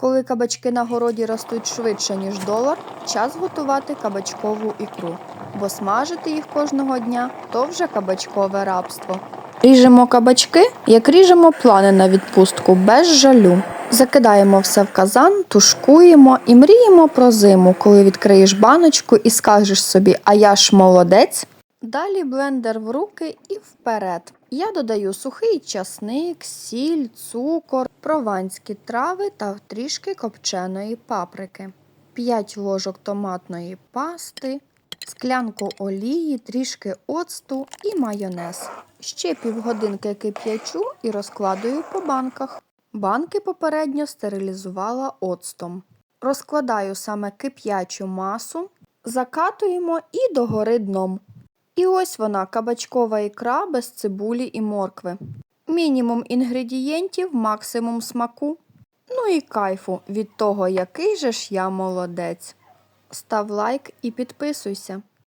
Коли кабачки на городі ростуть швидше, ніж долар, час готувати кабачкову ікру, бо смажити їх кожного дня то вже кабачкове рабство. Ріжемо кабачки, як ріжемо плани на відпустку, без жалю. Закидаємо все в казан, тушкуємо і мріємо про зиму, коли відкриєш баночку і скажеш собі, а я ж молодець. Далі блендер в руки і вперед. Я додаю сухий часник, сіль, цукор, прованські трави та трішки копченої паприки, 5 ложок томатної пасти, склянку олії, трішки оцту і майонез. Ще півгодинки кип'ячу і розкладаю по банках. Банки попередньо стерилізувала оцтом. Розкладаю саме кип'ячу масу, закатуємо і догори дном. І ось вона кабачкова ікра без цибулі і моркви. Мінімум інгредієнтів, максимум смаку. Ну і кайфу від того, який же ж я молодець. Став лайк і підписуйся.